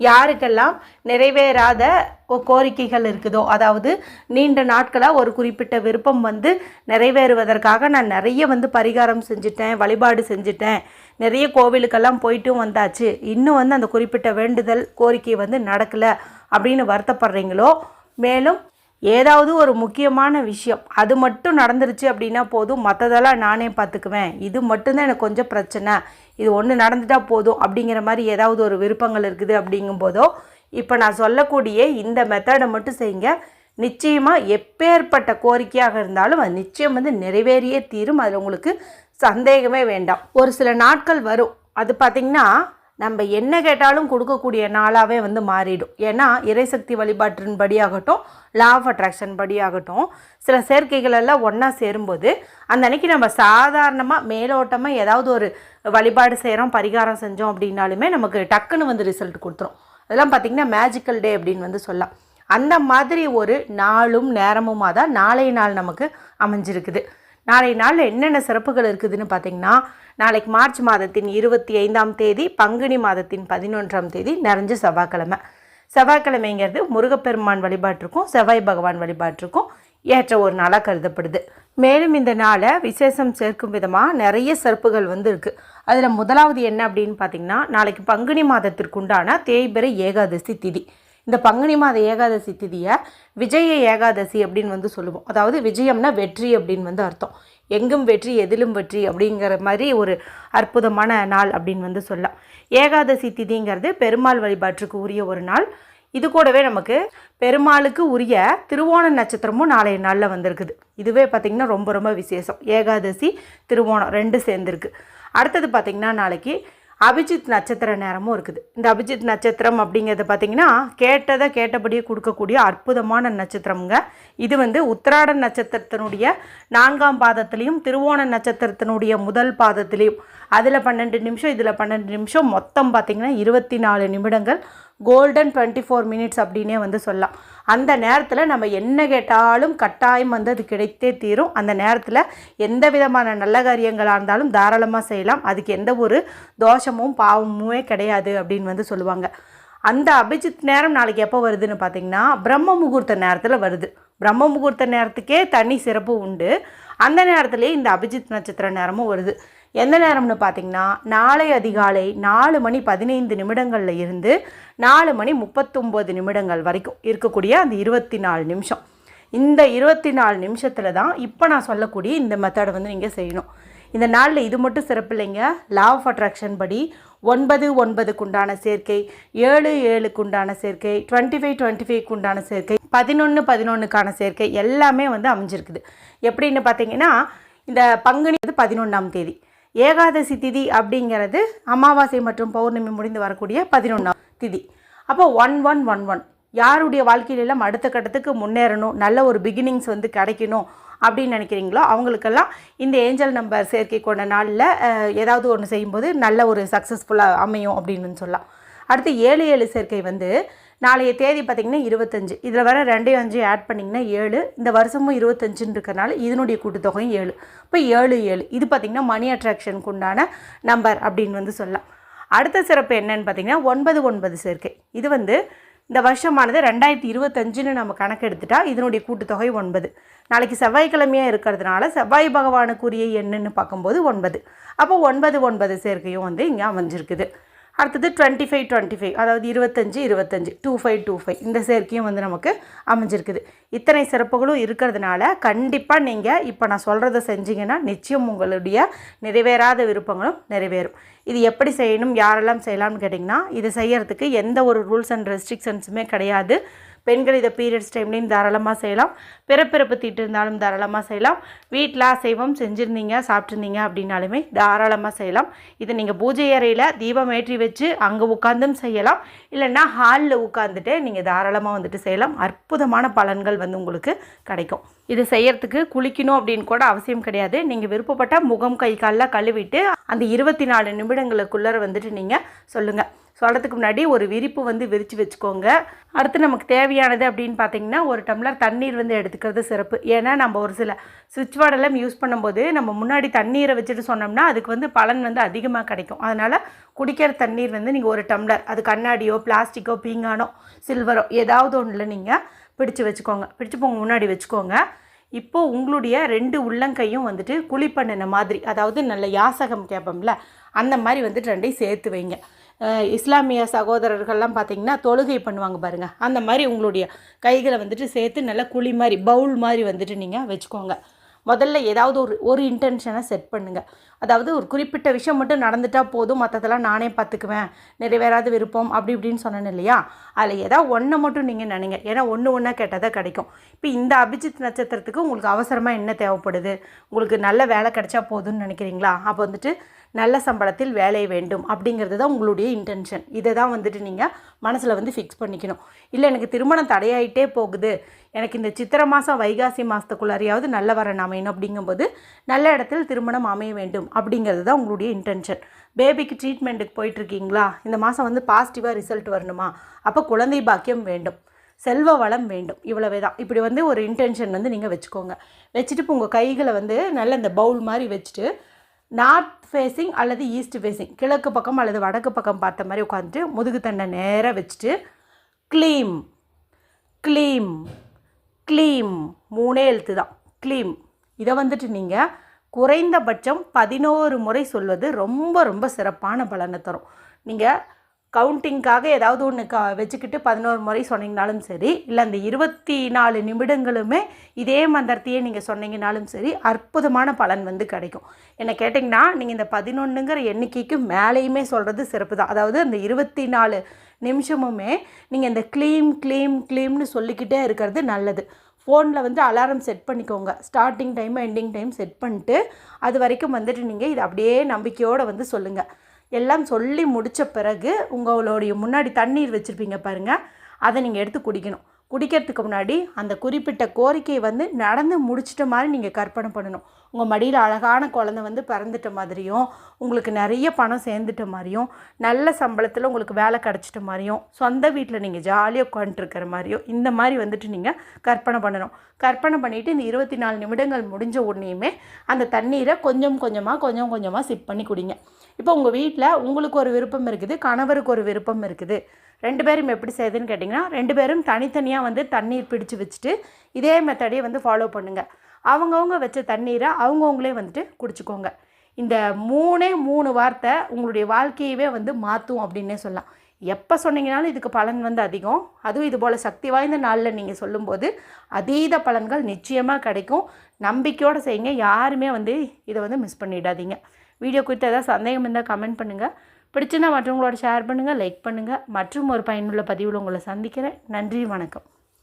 யாருக்கெல்லாம் நிறைவேறாத கோரிக்கைகள் இருக்குதோ அதாவது நீண்ட நாட்களாக ஒரு குறிப்பிட்ட விருப்பம் வந்து நிறைவேறுவதற்காக நான் நிறைய வந்து பரிகாரம் செஞ்சுட்டேன் வழிபாடு செஞ்சுட்டேன். நிறைய கோவிலுக்கெல்லாம் போயிட்டும் வந்தாச்சு. இன்னும் வந்து அந்த குறிப்பிட்ட வேண்டுதல் கோரிக்கை வந்து நடக்கலை அப்படின்னு வருத்தப்படுறீங்களோ? மேலும் ஏதாவது ஒரு முக்கியமான விஷயம் அது மட்டும் நடந்துருச்சு அப்படின்னா போதும். மற்றதெல்லாம் நானே பார்த்துக்குவேன் இது மட்டும்தான் எனக்கு கொஞ்சம் பிரச்சனை. இது ஒன்று நடந்துட்டால் போதும் அப்படிங்கிற மாதிரி ஏதாவது ஒரு விருப்பங்கள் இருக்குது அப்படிங்கும்போதோ இப்போ நான் சொல்லக்கூடிய இந்த மெத்தடை மட்டும் செய்யுங்க. நிச்சயமாக எப்பேற்பட்ட கோரிக்கையாக இருந்தாலும் அது நிச்சயம் வந்து நிறைவேறியே தீரும். அதில் உங்களுக்கு சந்தேகமே வேண்டாம். ஒரு சில நாட்கள் வரும். அது பார்த்திங்கன்னா நம்ம என்ன கேட்டாலும் கொடுக்கக்கூடிய நாளாகவே வந்து மாறிடும். ஏன்னா இறைசக்தி வழிபாட்டின் படியாகட்டும் லா ஆஃப் அட்ராக்ஷன் படியாகட்டும் சில சேர்க்கைகள் எல்லாம் ஒன்றா சேரும்போது அந்த அன்னைக்கு நம்ம சாதாரணமாக மேலோட்டமாக ஏதாவது ஒரு வழிபாடு செய்கிறோம் பரிகாரம் செஞ்சோம் அப்படின்னாலுமே நமக்கு டக்குன்னு வந்து ரிசல்ட் கொடுத்துரும். அதெல்லாம் பார்த்திங்கன்னா மேஜிக்கல் டே அப்படின்னு வந்து சொல்லலாம். அந்த மாதிரி ஒரு நாளும் நேரமுமாக தான் நாளைய நாள் நமக்கு அமைஞ்சிருக்குது. நாளை நாளில் என்னென்ன சிறப்புகள் இருக்குதுன்னு பார்த்தீங்கன்னா நாளைக்கு மார்ச் மாதத்தின் இருபத்தி ஐந்தாம் தேதி பங்குனி மாதத்தின் பதினொன்றாம் தேதி நிறைஞ்ச செவ்வாய்க்கிழமை. செவ்வாய்க்கிழமைங்கிறது முருகப்பெருமான் வழிபாட்டிற்கும் செவ்வாய் பகவான் வழிபாட்டிற்கும் ஏற்ற ஒரு நாளாக கருதப்படுது. மேலும் இந்த நாளை விசேஷம் சேர்க்கும் விதமாக நிறைய சிறப்புகள் வந்து இருக்குது அதில் முதலாவது என்ன அப்படின்னு பார்த்தீங்கன்னா நாளைக்கு பங்குனி மாதத்திற்குண்டான தேய்பிறை ஏகாதசி திதி. இந்த பங்குனி மாத ஏகாதசி திதியை விஜய ஏகாதசி அப்படின்னு வந்து சொல்லுவோம். அதாவது விஜயம்னா வெற்றி அப்படின்னு வந்து அர்த்தம். எங்கும் வெற்றி எதிலும் வெற்றி அப்படிங்கிற மாதிரி ஒரு அற்புதமான நாள் அப்படின்னு வந்து சொல்லலாம். ஏகாதசி திதிங்கிறது பெருமாள் வழிபாட்டுக்கு உரிய ஒரு நாள். இது கூடவே நமக்கு பெருமாளுக்கு உரிய திருவோண நட்சத்திரமும் நாளைய நாளில் வந்திருக்குது. இதுவே பார்த்திங்கன்னா ரொம்ப ரொம்ப விசேஷம். ஏகாதசி திருவோணம் ரெண்டு சேர்ந்துருக்கு. அடுத்தது பார்த்திங்கன்னா நாளைக்கு அபிஜித் நட்சத்திர நேரமும் இருக்குது. இந்த அபிஜித் நட்சத்திரம் அப்படிங்கிறது பார்த்திங்கன்னா கேட்டதை கேட்டபடியே கொடுக்கக்கூடிய அற்புதமான நட்சத்திரம்ங்க. இது வந்து உத்திராட நட்சத்திரத்தினுடைய நான்காம் பாதத்திலையும் திருவோண நட்சத்திரத்தினுடைய முதல் பாதத்திலையும். அதில் பன்னெண்டு நிமிஷம் இதில் பன்னெண்டு நிமிஷம். மொத்தம் பார்த்திங்கன்னா இருபத்தி நாலு நிமிடங்கள். கோல்டன் டுவெண்ட்டி ஃபோர் மினிட்ஸ் அப்படின்னே வந்து சொல்லலாம். அந்த நேரத்தில் நம்ம என்ன கேட்டாலும் கட்டாயம் வந்து அது கிடைத்தே தீரும். அந்த நேரத்தில் எந்த விதமான நல்ல காரியங்களாக இருந்தாலும் தாராளமாக செய்யலாம். அதுக்கு எந்த ஒரு தோஷமும் பாவமுமே கிடையாது அப்படின்னு வந்து சொல்லுவாங்க. அந்த அபிஜித் நேரம் நாளைக்கு எப்போ வருதுன்னு பார்த்தீங்கன்னா பிரம்ம முகூர்த்த நேரத்தில் வருது. பிரம்ம முகூர்த்த நேரத்துக்கே தனி சிறப்பு உண்டு. அந்த நேரத்துலேயே இந்த அபிஜித் நட்சத்திர நேரமும் வருது. எந்த நேரம்னு பார்த்தீங்கன்னா நாளை அதிகாலை நாலு மணி பதினைந்து நிமிடங்களில் இருந்து நாலு மணி முப்பத்தொம்போது நிமிடங்கள் வரைக்கும் இருக்கக்கூடிய அந்த இருபத்தி நாலு நிமிஷம். இந்த இருபத்தி நாலு நிமிஷத்தில் தான் இப்போ நான் சொல்லக்கூடிய இந்த மெத்தடை வந்து நீங்கள் செய்யணும். இந்த நாளில் இது மட்டும் சிறப்பு இல்லைங்க. லா ஆஃப் அட்ராக்ஷன் படி ஒன்பது ஒன்பதுக்குண்டான சேர்க்கை ஏழு ஏழுக்குண்டான சேர்க்கை டுவெண்ட்டி ஃபைவ் டுவெண்ட்டி ஃபைவ்க்குண்டான சேர்க்கை பதினொன்று பதினொன்றுக்கான சேர்க்கை எல்லாமே வந்து அமைஞ்சிருக்குது. எப்படின்னு பார்த்தீங்கன்னா இந்த பங்குனி வந்து பதினொன்றாம் தேதி. ஏகாதசி திதி அப்படிங்கிறது அமாவாசை மற்றும் பௌர்ணமி முடிந்து வரக்கூடிய பதினொன்றாம் திதி. அப்போ ஒன் ஒன் ஒன் ஒன் யாருடைய வாழ்க்கையிலெல்லாம் அடுத்த கட்டத்துக்கு முன்னேறணும் நல்ல ஒரு பிகினிங்ஸ் வந்து கிடைக்கணும் அப்படின்னு நினைக்கிறீங்களோ அவங்களுக்கெல்லாம் இந்த ஏஞ்சல் நம்பர் சேர்க்கை கொண்ட நாளில் ஏதாவது ஒன்று செய்யும்போது நல்ல ஒரு சக்ஸஸ்ஃபுல்லாக அமையும் அப்படின்னு சொல்லலாம். அடுத்து ஏழு ஏழு சேர்க்கை வந்து நாளைய தேதி பார்த்திங்கன்னா இருபத்தஞ்சு. இதில் வர ரெண்டையும் அஞ்சு ஆட் பண்ணிங்கன்னா ஏழு. இந்த வருஷமும் இருபத்தஞ்சுன்னு இருக்கிறனால இதனுடைய கூட்டுத்தொகையும் ஏழு. இப்போ ஏழு ஏழு. இது பார்த்திங்கன்னா மணி அட்ராக்ஷனுக்கு உண்டான நம்பர் அப்படின்னு வந்து சொல்லலாம். அடுத்த சிறப்பு என்னன்னு பார்த்தீங்கன்னா ஒன்பது ஒன்பது சேர்க்கை. இது வந்து இந்த வருஷமானது ரெண்டாயிரத்தி இருபத்தஞ்சுன்னு நம்ம கணக்கெடுத்துட்டா இதனுடைய கூட்டுத்தொகை ஒன்பது. நாளைக்கு செவ்வாய்க்கிழமையாக இருக்கிறதுனால செவ்வாய் பகவானுக்குரிய எண்ணுன்னு பார்க்கும்போது ஒன்பது. அப்போ ஒன்பது ஒன்பது சேர்க்கையும் வந்து இங்கே அமைஞ்சிருக்குது. அடுத்தது டுவெண்ட்டி ஃபைவ் டுவெண்ட்டி ஃபைவ் அதாவது இருபத்தஞ்சி இருபத்தஞ்சு. டூ ஃபைவ் டூ ஃபைவ் இந்த சேர்க்கையும் வந்து நமக்கு அமைஞ்சிருக்குது. இத்தனை சிறப்புகளும் இருக்கிறதுனால கண்டிப்பாக நீங்கள் இப்போ நான் சொல்கிறத செஞ்சிங்கன்னா நிச்சயம் உங்களுடைய நிறைவேறாத விருப்பங்களும் நிறைவேறும். இது எப்படி செய்யணும் யாரெல்லாம் செய்யலாம்னு கேட்டிங்கன்னா இது செய்கிறதுக்கு எந்த ஒரு ரூல்ஸ் அண்ட் ரெஸ்ட்ரிக்ஷன்ஸுமே கிடையாது. பெண்கள் இதை பீரியட்ஸ் டைம்லேயும் தாராளமாக செய்யலாம். பிறப்பிறப்பு தீட்டு இருந்தாலும் தாராளமாக செய்யலாம். வீட்டில் அசைவம் செஞ்சுருந்தீங்க சாப்பிட்ருந்தீங்க அப்படின்னாலுமே தாராளமாக செய்யலாம். இதை நீங்கள் பூஜை அறையில் தீபம் ஏற்றி வச்சு அங்கே உட்காந்தும் செய்யலாம். இல்லைன்னா ஹாலில் உட்காந்துட்டு நீங்கள் தாராளமாக வந்துட்டு செய்யலாம். அற்புதமான பலன்கள் வந்து உங்களுக்கு கிடைக்கும். இது செய்யறதுக்கு குளிக்கணும் அப்படின்னு கூட அவசியம் கிடையாது. நீங்கள் விருப்பப்பட்ட முகம் கை காலில் கழுவிட்டு அந்த இருபத்தி நாலு நிமிடங்களுக்குள்ளே வந்துட்டு நீங்கள் சொல்லுங்கள் சொல்கிறதுக்கு முன்னாடி ஒரு விரிப்பு வந்து விரித்து வச்சுக்கோங்க. அடுத்து நமக்கு தேவையானது அப்படின்னு பார்த்தீங்கன்னா ஒரு டம்ளர் தண்ணீர் வந்து எடுத்துக்கிறது சிறப்பு. ஏன்னா நம்ம ஒரு சில சுவிட்ச் வார்டெல்லாம் யூஸ் பண்ணும்போது நம்ம முன்னாடி தண்ணீரை வச்சுட்டு சொன்னோம்னா அதுக்கு வந்து பலன் வந்து அதிகமாக கிடைக்கும். அதனால் குடிக்கிற தண்ணீர் வந்து நீங்கள் ஒரு டம்ளர் அது கண்ணாடியோ பிளாஸ்டிக்கோ பீங்கானோ சில்வரோ ஏதாவது ஒன்றில் நீங்கள் பிடிச்சு வச்சுக்கோங்க. பிடிச்சு போங்க முன்னாடி வச்சுக்கோங்க. இப்போது உங்களுடைய ரெண்டு உள்ளங்கையும் வந்துட்டு குழி பண்ணின மாதிரி அதாவது நல்ல யாசகம் கேட்போம்ல அந்த மாதிரி வந்துட்டு ரெண்டையும் சேர்த்து வைங்க. இஸ்லாமிய சகோதரர்கள்லாம் பார்த்தீங்கன்னா தொழுகை பண்ணுவாங்க பாருங்கள் அந்த மாதிரி உங்களுடைய கைகளை வந்துட்டு சேர்த்து நல்லா குழி மாதிரி பவுல் மாதிரி வந்துட்டு நீங்கள் வச்சுக்கோங்க. முதல்ல ஏதாவது ஒரு ஒரு இன்டென்ஷனை செட் பண்ணுங்கள் அதாவது ஒரு குறிப்பிட்ட விஷயம் மட்டும் நடந்துட்டால் போதும். மற்றதெல்லாம் நானே பார்த்துக்குவேன் நிறைவேறாத விருப்பம். அப்படி இப்படின்னு சொன்னேன் இல்லையா? அதில் ஏதாவது ஒன்றை மட்டும் நீங்கள் நினைங்க. ஏன்னா ஒன்று ஒன்றா கேட்டால் தான் கிடைக்கும். இப்போ இந்த அபிஜித் நட்சத்திரத்துக்கு உங்களுக்கு அவசரமாக என்ன தேவைப்படுது? உங்களுக்கு நல்ல வேலை கிடைச்சா போதும்னு நினைக்கிறீங்களா? அப்போ வந்துட்டு நல்ல சம்பளத்தில் வேலை வேண்டும் அப்படிங்கிறது தான் உங்களுடைய இன்டென்ஷன் இதை தான் வந்துட்டு நீங்கள் மனசில் வந்து ஃபிக்ஸ் பண்ணிக்கணும். இல்லை எனக்கு திருமணம் தடையாயிட்டே போகுது. எனக்கு இந்த சித்திரை மாதம் வைகாசி மாதத்துக்குள்ளாரையாவது நல்ல வரன் அமையணும் அப்படிங்கும்போது நல்ல இடத்தில் திருமணம் அமைய வேண்டும் அப்படிங்கிறது தான் உங்களுடைய இன்டென்ஷன் பேபிக்கு ட்ரீட்மெண்ட்டுக்கு போயிட்டுருக்கீங்களா இந்த மாதம் வந்து பாசிட்டிவாக ரிசல்ட் வரணுமா? அப்போ குழந்தை பாக்கியம் வேண்டும். செல்வ வளம் வேண்டும். இவ்வளவே தான். இப்படி வந்து ஒரு இன்டென்ஷன் வந்து நீங்கள் வச்சுக்கோங்க. வச்சுட்டு இப்போ உங்கள் கைகளை வந்து நல்ல இந்த பவுல் மாதிரி வச்சுட்டு நார்த் ஃபேஸிங் அல்லது ஈஸ்ட் ஃபேஸிங். கிழக்கு பக்கம் அல்லது வடக்கு பக்கம் பார்த்த மாதிரி உட்காந்துட்டு முதுகு தண்டை நேராக வச்சுட்டு க்ளீம் க்ளீம் க்ளீம் மூணே எழுத்து தான். க்ளீம் இதை வந்துட்டு நீங்கள் குறைந்தபட்சம் பதினோரு முறை சொல்வது ரொம்ப ரொம்ப சிறப்பான பலனை தரும். நீங்கள் கவுண்டிங்காக ஏதாவது ஒன்று க வச்சுக்கிட்டு பதினோரு முறை சொன்னீங்கனாலும் சரி இல்லை அந்த இருபத்தி நாலு நிமிடங்களுமே இதே மந்திரத்தையே நீங்கள் சொன்னீங்கனாலும் சரி அற்புதமான பலன் வந்து கிடைக்கும். என்ன கேட்டிங்கன்னா நீங்கள் இந்த பதினொன்றுங்கிற எண்ணிக்கைக்கு மேலேயுமே சொல்கிறது சிறப்பு தான் அதாவது அந்த இருபத்தி நாலு நிமிஷமுமே நீங்கள் இந்த க்ளீம் க்ளீம் க்ளீம்னு சொல்லிக்கிட்டே இருக்கிறது நல்லது. ஃபோனில் வந்து அலாரம் செட் பண்ணிக்கோங்க. Starting time ending time set பண்ணிட்டு அது வரைக்கும் வந்துட்டு நீங்கள் இதை அப்படியே நம்பிக்கையோடு வந்து சொல்லுங்கள் எல்லாம் சொல்லி முடித்த பிறகு உங்களுடைய முன்னாடி தண்ணீர் வச்சுருப்பீங்க பாருங்கள் அதை நீங்கள் எடுத்து குடிக்கணும். குடிக்கிறதுக்கு முன்னாடி அந்த குறிப்பிட்ட கோரிக்கையை வந்து நடந்து முடிச்சிட்ட மாதிரி நீங்கள் கற்பனை பண்ணணும். உங்கள் மடியில் அழகான குழந்தை வந்து பிறந்துட்ட மாதிரியும் உங்களுக்கு நிறைய பணம் சேர்ந்துட்ட மாதிரியும் நல்ல சம்பளத்தில் உங்களுக்கு வேலை கிடச்சிட்ட மாதிரியும் சொந்த வீட்டில் நீங்கள் ஜாலியாக உட்காந்துருக்கிற மாதிரியும் இந்த மாதிரி வந்துட்டு நீங்கள் கற்பனை பண்ணணும். கற்பனை பண்ணிவிட்டு இந்த இருபத்தி நாலு நிமிடங்கள் முடிஞ்ச உடனேயுமே அந்த தண்ணீரை கொஞ்சம் கொஞ்சமாக கொஞ்சம் கொஞ்சமாக சிப் பண்ணி குடிங்க. இப்போ உங்கள் வீட்டில் உங்களுக்கு ஒரு விருப்பம் இருக்குது கணவருக்கு ஒரு விருப்பம் இருக்குது. ரெண்டு பேரும் எப்படி செய்யுதுன்னு கேட்டிங்கன்னா ரெண்டு பேரும் தனித்தனியாக வந்து தண்ணீர் பிடிச்சு வச்சுட்டு இதே மெத்தடையே வந்து ஃபாலோ பண்ணுங்கள் அவங்கவுங்க வச்ச தண்ணீரை அவங்கவுங்களே வந்துட்டு குடிச்சுக்கோங்க. இந்த மூணே மூணு வார்த்தை உங்களுடைய வாழ்க்கையவே வந்து மாற்றும் அப்படின்னே சொல்லலாம். எப்போ சொன்னீங்கனாலும் இதுக்கு பலன் வந்து அதிகம். அதுவும் இது போல் சக்தி வாய்ந்த நாளில் நீங்கள் சொல்லும்போது அதீத பலன்கள் நிச்சயமாக கிடைக்கும். நம்பிக்கையோடு செய்யுங்க. யாருமே வந்து இதை வந்து மிஸ் பண்ணிடாதீங்க. வீடியோ குறித்து ஏதாவது சந்தேகம் இருந்தால் கமெண்ட் பண்ணுங்கள் பிடிச்சிருந்தா மற்றவங்களோட ஷேர் பண்ணுங்கள் லைக் பண்ணுங்கள் மற்றும் ஒரு பயனுள்ள பதிவில் உங்களை சந்திக்கிறேன். நன்றி வணக்கம்.